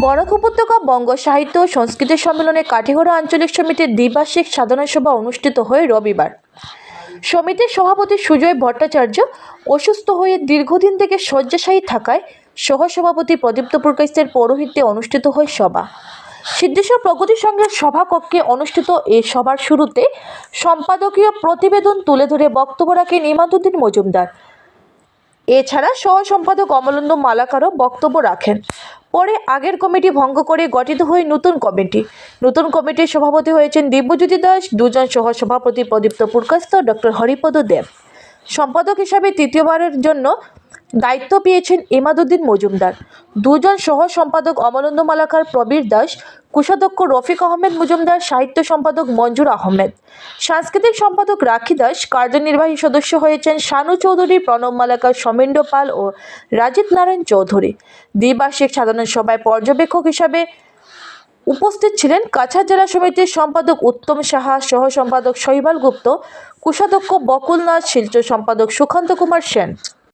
বরাক উপত্যকা বঙ্গ সাহিত্য ও সংস্কৃতি সম্মেলনে কাঠিগড়া আঞ্চলিক সমিতির দ্বিবার্ষিক সাধারণ সভা অনুষ্ঠিত হয় রবিবার। সমিতির সভাপতি সুজয় ভট্টাচার্য অসুস্থ হয়ে দীর্ঘদিন থেকে শয্যাশায়ী থাকায় সহসভাপতি প্রদীপ্ত পুরকাইস্তের পৌরোহিত্যে অনুষ্ঠিত হয় সভা। সিদ্ধেশ্বর প্রগতি সংঘের সভাকক্ষে অনুষ্ঠিত এ সভার শুরুতে সম্পাদকীয় প্রতিবেদন তুলে ধরে বক্তব্য রাখেন ইমাদুদ্দিন মজুমদার। এছাড়া সহ সম্পাদক অমলেন্দু মালাকারও বক্তব্য রাখেন। পরে আগের কমিটি ভঙ্গ করে গঠিত হয় নতুন কমিটি। নতুন কমিটির সভাপতি হয়েছেন দিব্যজ্যোতি দাস, দুজন সহ সভাপতি প্রদীপ্ত পুরকাস্ত, ডক্টর হরিপদ দেব। সম্পাদক হিসাবে তৃতীয়বারের জন্য দায়িত্ব পেয়েছেন ইমাদুদ্দিন মজুমদার। দুজন সহ সম্পাদক অমলেন্দ্র মালাকার, প্রবীর দাস, কোষাধ্যক্ষ রফিক আহমেদ মজুমদার, সাহিত্য সম্পাদক মঞ্জুর আহমেদ। সাংস্কৃতিক সম্পাদক রাখি দাস, কার্যনির্বাহী সদস্য হয়েছেন শানু চৌধুরী, প্রণব মালাকার সমেন্দ্র পাল ও রাজিত নারায়ণ চৌধুরী। দ্বিবার্ষিক সাধারণ সভায় পর্যবেক্ষক হিসাবে উপস্থিত ছিলেন কাছাড় জেলা সমিতির সম্পাদক উত্তম সাহা সহ সম্পাদক শৈবাল গুপ্ত, কোষাধ্যক্ষ বকুল নাথ শিলচর সম্পাদক সুকান্ত কুমার সেন।